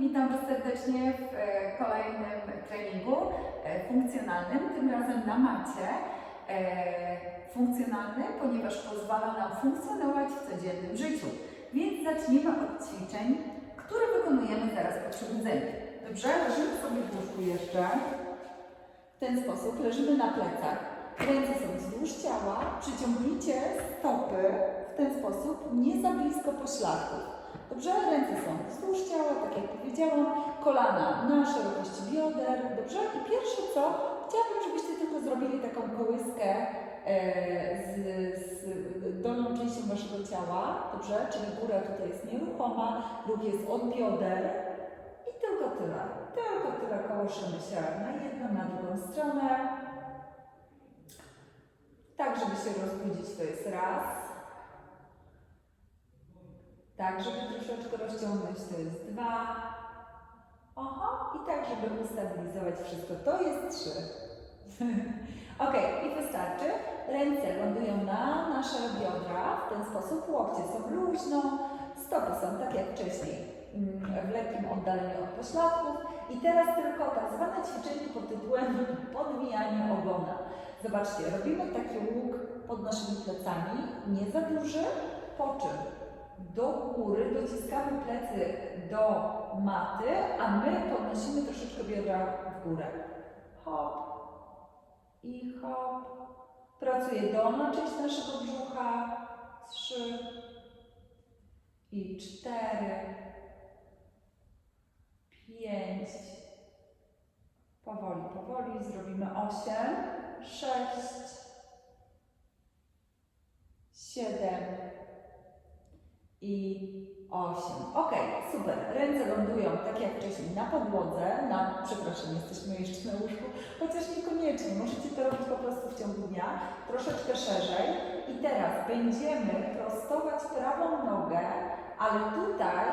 witam Was serdecznie w e, kolejnym treningu e, funkcjonalnym, tym razem na macie. E, Funkcjonalny, ponieważ pozwala nam funkcjonować w codziennym życiu. Więc zacznijmy od ćwiczeń, które wykonujemy zaraz po przebudzeniu. Dobrze? Leżymy sobie w łóżku jeszcze. W ten sposób leżymy na plecach. Ręce są wzdłuż ciała. Przyciągnijcie stopy w ten sposób, nie za blisko pośladków. Dobrze? Ręce są wzdłuż ciała, tak jak powiedziałam. Kolana na szerokości bioder. Dobrze? I pierwsze co, chciałabym, żebyście tylko zrobili taką kołyskę e, z, z dolną częścią waszego ciała. Dobrze? Czyli góra tutaj jest nieruchoma, ruch jest od bioder. I tylko tyle. Tylko tyle kołyszymy się na jedną, na drugą stronę. Tak, żeby się rozbudzić, to jest raz. Tak, żeby troszeczkę rozciągnąć, to jest dwa. Oho, i tak, żeby ustabilizować wszystko, to jest trzy. ok, i wystarczy. Ręce lądują na nasze biodra, w ten sposób łokcie są luźno, stopy są tak jak wcześniej, mm, w lekkim oddaleniu od pośladków. I teraz tylko tak zwane ćwiczenie pod tytułem podwijanie ogona. Zobaczcie, robimy taki łuk pod naszymi plecami, nie za duży, po czym do góry dociskamy plecy do maty, a my podnosimy troszeczkę biodra w górę. Hop i hop. Pracuje dolna część naszego brzucha. Trzy i cztery, pięć. Powoli, powoli zrobimy osiem, sześć, siedem i 8. Ok, super. Ręce lądują tak jak wcześniej na podłodze, na, przepraszam, jesteśmy jeszcze na łóżku, chociaż niekoniecznie, możecie to robić po prostu w ciągu dnia, troszeczkę szerzej. I teraz będziemy prostować prawą nogę, ale tutaj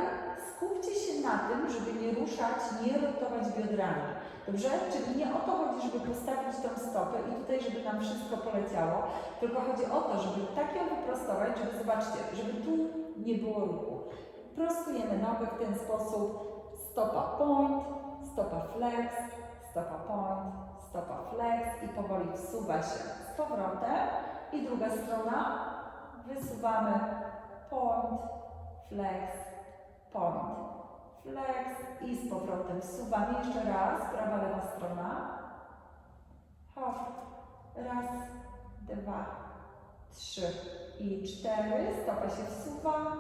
skupcie się na tym, żeby nie ruszać, nie rotować biodrami. Dobrze? Czyli nie o to chodzi, żeby postawić tą stopę i tutaj, żeby nam wszystko poleciało, tylko chodzi o to, żeby tak ją wyprostować, żeby zobaczcie, żeby tu nie było ruchu. Prostujemy nogę w ten sposób. Stopa point, stopa flex, stopa point, stopa flex i powoli wsuwa się z powrotem. I druga strona. Wysuwamy point, flex, point, flex i z powrotem wsuwamy jeszcze raz. Prawa, lewa strona. Hop. Raz, dwa, trzy i cztery. Stopa się wsuwa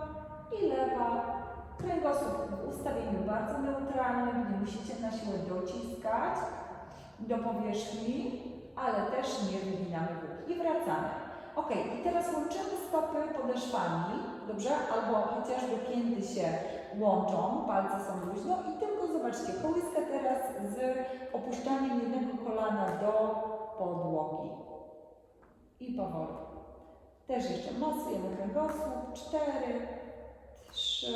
i lewa. Kręgosłup w ustawieniu bardzo neutralnym, nie musicie na siłę dociskać do powierzchni, ale też nie wyginamy nóg. I wracamy. Ok, i teraz łączymy stopy podeszwami, dobrze? Albo chociażby pięty się łączą, palce są luźno i tylko zobaczcie, kołyska teraz z opuszczaniem jednego kolana do podłogi. I powoli. Też jeszcze masujemy kręgosłup. Cztery, trzy,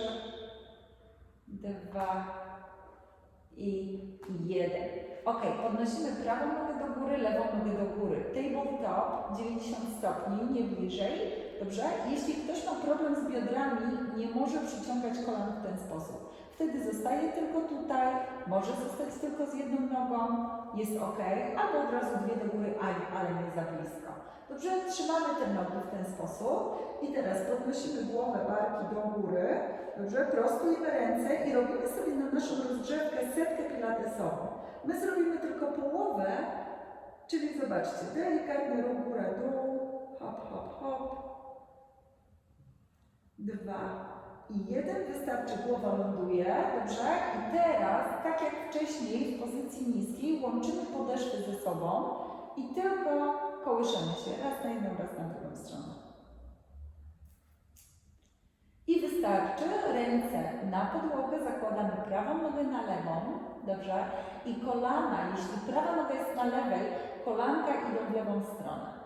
dwa i jeden. Ok, podnosimy prawą nogę do góry, lewą nogę do góry. Tabletop 90 stopni, nie bliżej. Dobrze? Jeśli ktoś ma problem z biodrami, nie może przyciągać kolan w ten sposób. Wtedy zostaje tylko tutaj, może zostać tylko z jedną nogą, jest ok, albo od razu dwie do góry, ale, nie za blisko. Dobrze? Trzymamy te nogi w ten sposób i teraz podnosimy głowę, barki do góry. Dobrze? Prostujemy ręce i robimy sobie na naszą rozgrzewkę setkę pilatesową. My zrobimy tylko połowę, czyli zobaczcie, delikatny ruch góra-dół, hop, hop, hop. Dwa i jeden, wystarczy, głowa ląduje, dobrze? I teraz, tak jak wcześniej w pozycji niskiej, łączymy podeszwy ze sobą i tylko kołyszemy się raz na jedną, raz na drugą stronę. I wystarczy ręce na podłogę, zakładamy prawą nogę na lewą, dobrze? I kolana, jeśli prawa noga jest na lewej, kolanka idą w lewą stronę.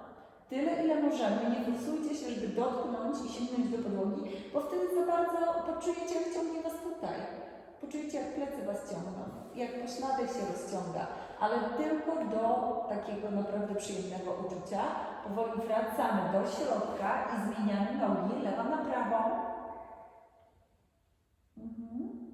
Tyle, ile możemy, nie forsujcie się, żeby dotknąć i sięgnąć do podłogi, bo wtedy za bardzo poczujecie, jak ciągnie Was tutaj. Poczujecie, jak plecy Was ciągną, jak pośladek się rozciąga, ale tylko do takiego naprawdę przyjemnego uczucia. Powoli wracamy do środka i zmieniamy nogi, lewa na prawą. Mhm.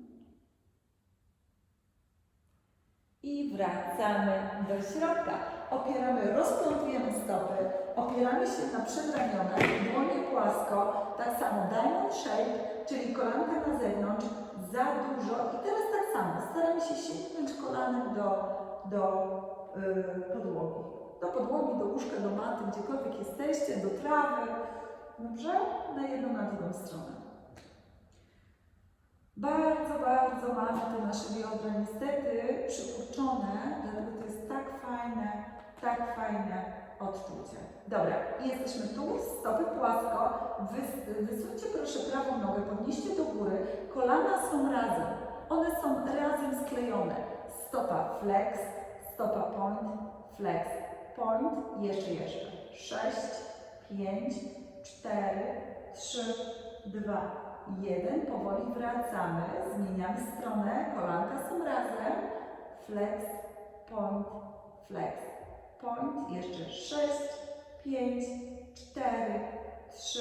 wracamy do środka. Opieramy, rozplątujemy stopy, opieramy się na przedramionach, dłonie płasko, tak samo diamond shape, czyli kolanka na zewnątrz, za dużo i teraz tak samo, staramy się sięgnąć kolanem do, do yy, podłogi. Do podłogi, do łóżka, do maty, gdziekolwiek jesteście, do trawy, dobrze? Na jedną, na drugą stronę. Bardzo, bardzo mamy te nasze biodra niestety przykurczone, dlatego to jest tak fajne, tak fajne odczucie. Dobra, jesteśmy tu, stopy płasko, Wys, wysuńcie proszę prawą nogę, podnieście do góry, kolana są razem, one są razem sklejone. Stopa flex, stopa point, flex, point, jeszcze, jeszcze. 6, 5, 4, 3, 2, 1. Powoli wracamy, zmieniamy stronę, kolanka są razem, flex, point, flex, point, jeszcze 6, 5, 4, 3,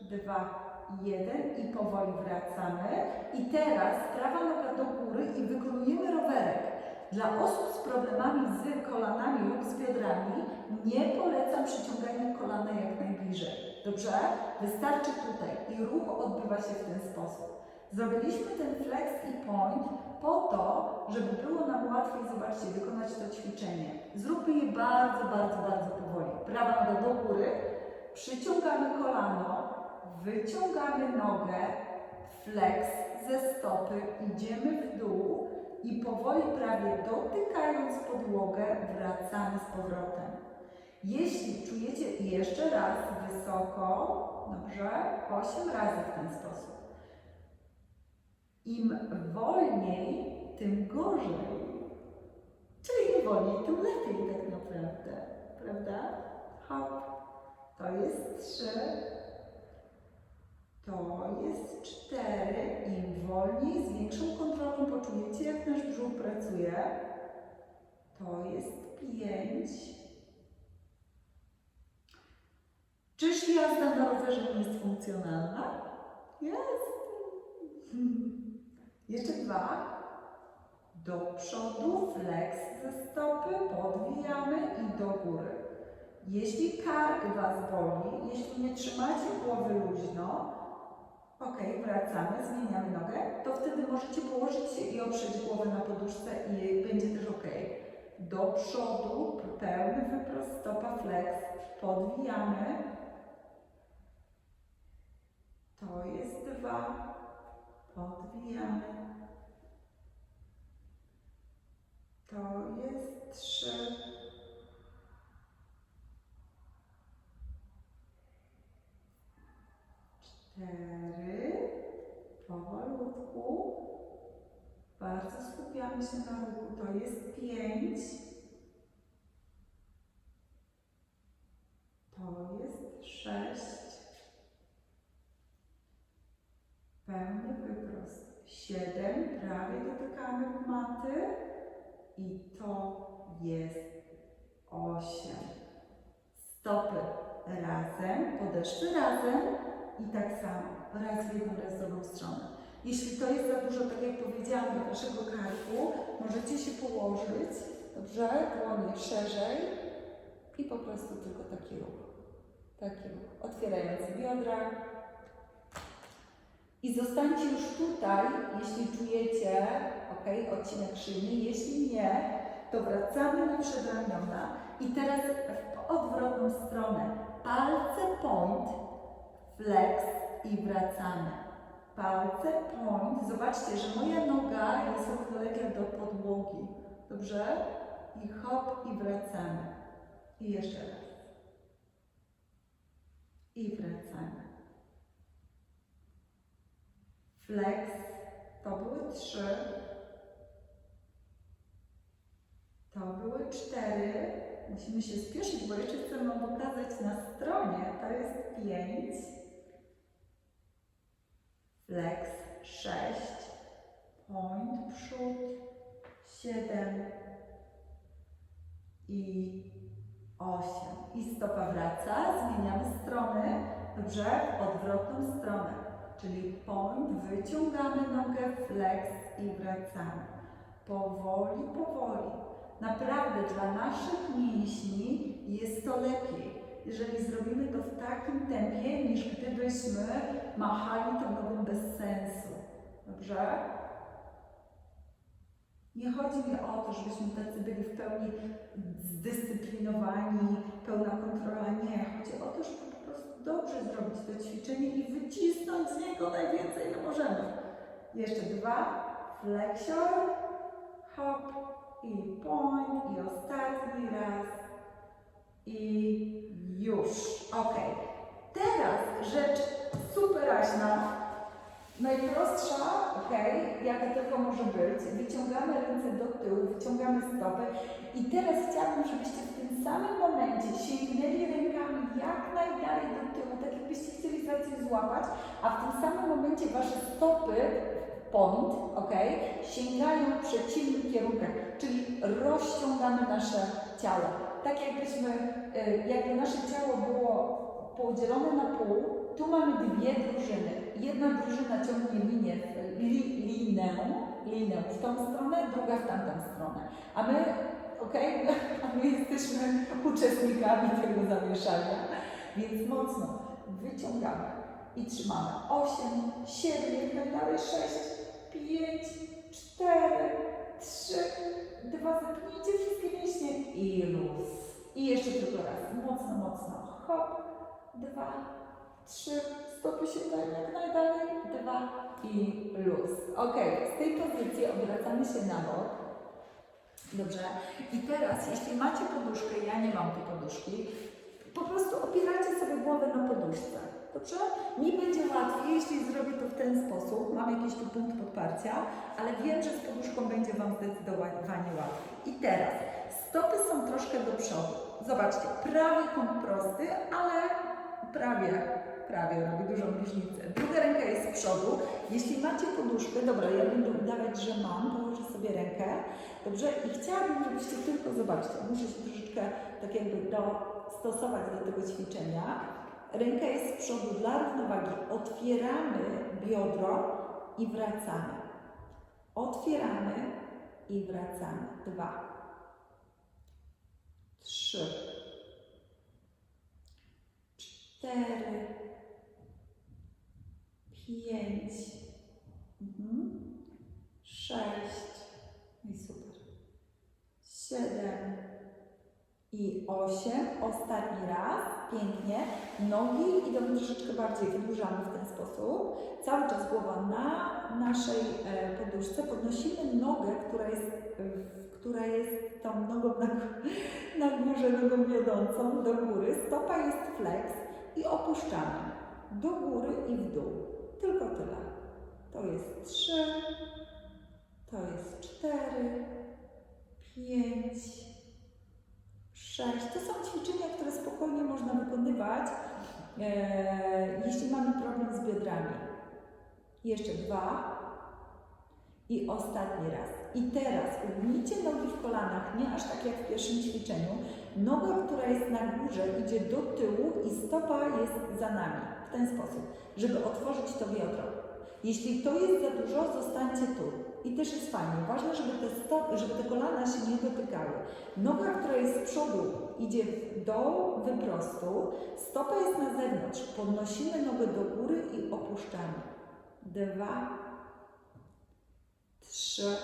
2, 1 i powoli wracamy. I teraz prawa noga do góry i wykonujemy rowerek. Dla osób z problemami z kolanami lub z biodrami nie polecam przyciągania kolana jak najbliżej. Dobrze? Wystarczy tutaj i ruch odbywa się w ten sposób. Zrobiliśmy ten flex i point po to, żeby było nam łatwiej, zobaczcie, wykonać to ćwiczenie. Zróbmy je bardzo, bardzo, bardzo powoli. Prawa noga do góry, przyciągamy kolano, wyciągamy nogę, flex ze stopy, idziemy w dół i powoli, prawie dotykając podłogę, wracamy z powrotem. Jeśli czujecie jeszcze raz wysoko, dobrze, 8 razy w ten sposób. Im wolniej, tym gorzej. Czyli im wolniej, tym lepiej tak naprawdę. Prawda? Hop. To jest trzy. To jest cztery. Im wolniej, z większą kontrolą poczujecie, jak nasz brzuch pracuje. To jest pięć. Czyż jazda na rowerze nie jest funkcjonalna? Jest. Jeszcze dwa. Do przodu, flex ze stopy, podwijamy i do góry. Jeśli kark Was boli, jeśli nie trzymacie głowy luźno, ok, wracamy, zmieniamy nogę, to wtedy możecie położyć się i oprzeć głowę na poduszce i będzie też ok. Do przodu, pełny wyprost, stopa flex, podwijamy. To jest dwa, podwijamy. To jest trzy. Cztery. Powolutku. Bardzo skupiamy się na ruchu. To jest pięć. To jest sześć. Pełny wyprost. Siedem. Prawie dotykamy I to jest osiem. Stopy razem, podeszwy razem i tak samo. Raz w jedną, raz w drugą stronę. Jeśli to jest za dużo, tak jak powiedziałam, do waszego karku, możecie się położyć, dobrze, dłonie szerzej i po prostu tylko taki ruch. Taki ruch. Otwierający biodra. I zostańcie już tutaj, jeśli czujecie, ok, odcinek szyjny. Jeśli nie, to wracamy na przedramiona i teraz w odwrotną stronę. Palce point, flex i wracamy. Palce point. Zobaczcie, że moja noga jest równoległa do podłogi. Dobrze? I hop i wracamy. I jeszcze raz. I wracamy. Flex. To były trzy. To były cztery. Musimy się spieszyć, bo jeszcze chcę Wam pokazać na stronie. To jest pięć. Flex sześć. Point przód siedem. I osiem. I stopa wraca. Zmieniamy strony. Dobrze? W odwrotną stronę. Czyli point, wyciągamy nogę, flex i wracamy. Powoli, powoli. Naprawdę dla naszych mięśni jest to lepiej, jeżeli zrobimy to w takim tempie, niż gdybyśmy machali tą nogą bez sensu. Dobrze? Nie chodzi mi o to, żebyśmy tacy byli w pełni zdyscyplinowani, pełna kontrola. Nie. Chodzi o to, żeby po prostu dobrze zrobić to ćwiczenie i wycisnąć z niego najwięcej, ile możemy. Jeszcze dwa. Flexion, hop i point. I ostatni raz. I już. Ok. Teraz rzecz superaśna. Najprostsza, ok, jaka tylko może być. Wyciągamy ręce do tyłu, wyciągamy stopy. I teraz chciałabym, żebyście w tym samym momencie sięgnęli rękami jak najdalej do tyłu, tak jakbyście chcieli złapać, a w tym samym momencie wasze stopy, point, ok, sięgają w przeciwnych kierunkach, czyli rozciągamy nasze ciało. Tak jakbyśmy, y, jakby nasze ciało było podzielone na pół, tu mamy dwie drużyny. Jedna drużyna ciągnie linię, li, linę, linę w tą stronę, druga w tamtą stronę. A my, okej, a my jesteśmy uczestnikami tego zamieszania, więc mocno wyciągamy i trzymamy. 8, 7, jak najdalej 6, 5, 4, 3, 2, zapnijcie wszystkie mięśnie i luz. I jeszcze tylko raz, mocno, mocno. Hop, dwa, trzy, stopy sięgają jak najdalej, dwa i luz. Ok, z tej pozycji odwracamy się na bok. Dobrze. I teraz, jeśli macie poduszkę, ja nie mam tej poduszki, po prostu opieracie sobie głowę na poduszce. Dobrze? Mi będzie łatwiej, jeśli zrobię to w ten sposób. Mam jakiś tu punkt podparcia, ale wiem, że z poduszką będzie Wam zdecydowanie łatwiej. I teraz, stopy są troszkę do przodu. Zobaczcie, prawy kąt prosty, ale prawie, prawie robi dużą różnicę. Druga ręka jest z przodu. Jeśli macie poduszkę, dobra, ja będę udawać, że mam, położę sobie rękę, dobrze? I chciałabym, żebyście tylko, zobaczcie, muszę się troszeczkę tak jakby dostosować do tego ćwiczenia. Ręka jest z przodu dla równowagi. Otwieramy biodro i wracamy. Otwieramy i wracamy. Dwa. Trzy. Cztery. Pięć. Mhm. Sześć. I super. Siedem i 8. Ostatni raz, pięknie. Nogi idą troszeczkę bardziej, wydłużamy w ten sposób. Cały czas głowa na naszej e, poduszce. Podnosimy nogę, która jest, która jest tą nogą na, na górze, nogą wiodącą do góry. Stopa jest flex i opuszczamy do góry i w dół. Tylko tyle. To jest 3, to jest 4, 5, 6. To są ćwiczenia, które spokojnie można wykonywać, e, jeśli mamy problem z biodrami. Jeszcze dwa. I ostatni raz. I teraz ugnijcie nogi w kolanach, nie aż tak jak w pierwszym ćwiczeniu. Noga, która jest na górze, idzie do tyłu i stopa jest za nami. W ten sposób, żeby otworzyć to biodro. Jeśli to jest za dużo, zostańcie tu. I też jest fajnie. Ważne, żeby te, stopy, żeby te kolana się nie dotykały. Noga, która jest z przodu, idzie dół, wyprostu. Stopa jest na zewnątrz. Podnosimy nogę do góry i opuszczamy. Dwa, trzy,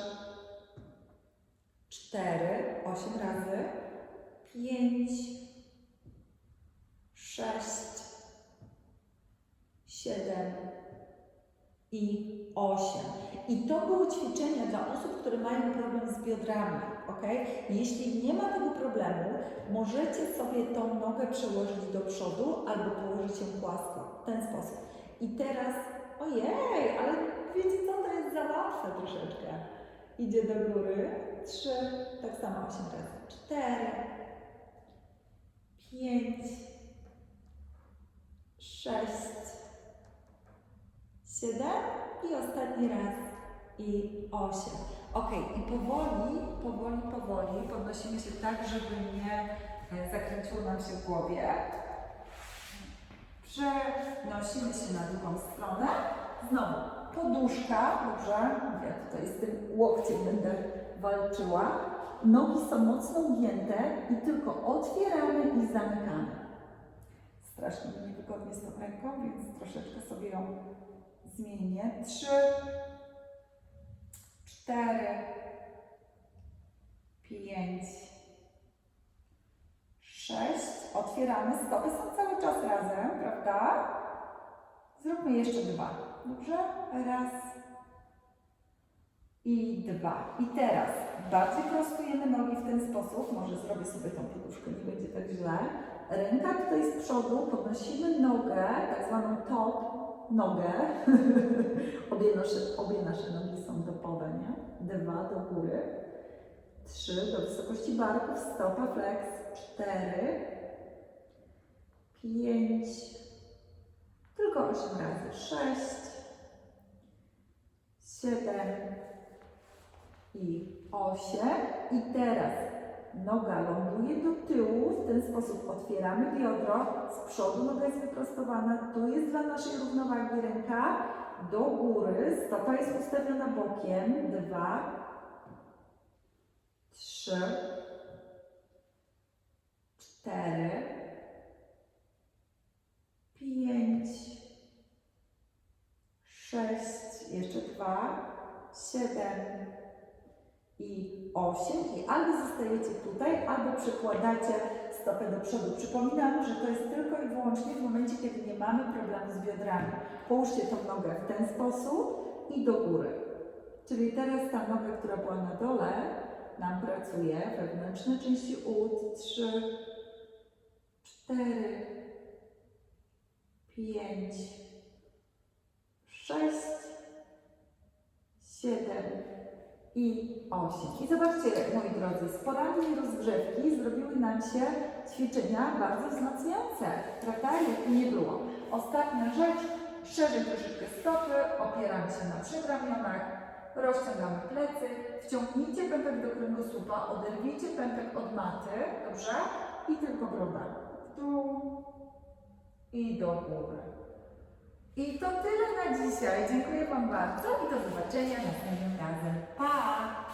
cztery, osiem razy, pięć, sześć, siedem i osiem. I to były ćwiczenia dla osób, które mają problem z biodrami, ok? Jeśli nie ma tego problemu, możecie sobie tą nogę przełożyć do przodu albo położyć ją płasko, w ten sposób. I teraz, ojej, ale wiecie co, to jest za łatwe troszeczkę. Idzie do góry, trzy, tak samo osiem razy, cztery, pięć, sześć, siedem i ostatni raz i osiem. Ok, i powoli, powoli, powoli podnosimy się tak, żeby nie e, zakręciło nam się w głowie. Przenosimy się na drugą stronę. Znowu poduszka, dobrze? Ja tutaj z tym łokciem będę walczyła. Nogi są mocno ugięte i tylko otwieramy i zamykamy. Strasznie niewygodnie z tą ręką, więc troszeczkę sobie ją zmienię. Trzy, cztery, pięć, sześć. Otwieramy. Stopy są cały czas razem, prawda? Zróbmy jeszcze dwa. Dobrze? Raz i dwa. I teraz bardziej prostujemy nogi w ten sposób. Może zrobię sobie tą poduszkę, nie będzie tak źle. Ręka tutaj z przodu, podnosimy nogę, tak zwaną top, nogę. obie, nasze, obie nasze nogi są topowe, nie? Dwa do góry. Trzy do wysokości barków, stopa flex. Cztery. Pięć. Tylko osiem razy. Sześć. Siedem. I osiem. I teraz noga ląduje do tyłu. W ten sposób otwieramy biodro. Z przodu noga jest wyprostowana. Tu jest dla naszej równowagi ręka. Do góry. Stopa jest ustawiona bokiem. Dwa. Trzy. Cztery. Pięć. Sześć. Jeszcze dwa. Siedem i 8 i albo zostajecie tutaj, albo przykładacie stopę do przodu. Przypominam, że to jest tylko i wyłącznie w momencie, kiedy nie mamy problemu z biodrami. Połóżcie tą nogę w ten sposób i do góry. Czyli teraz ta noga, która była na dole, nam pracuje. Wewnętrzne części ud. 3, 4, 5, 6, 7, i 8. I zobaczcie, moi drodzy, z porannej rozgrzewki zrobiły nam się ćwiczenia bardzo wzmacniające, prawda? Jak nie było. Ostatnia rzecz, szerzej troszeczkę stopy, opieramy się na przedramionach, rozciągamy plecy, wciągnijcie pępek do kręgosłupa, oderwijcie pępek od maty, dobrze? I tylko broda w dół i do góry. I to tyle na dzisiaj. Dziękuję Wam bardzo i do zobaczenia następnym razem. Pa!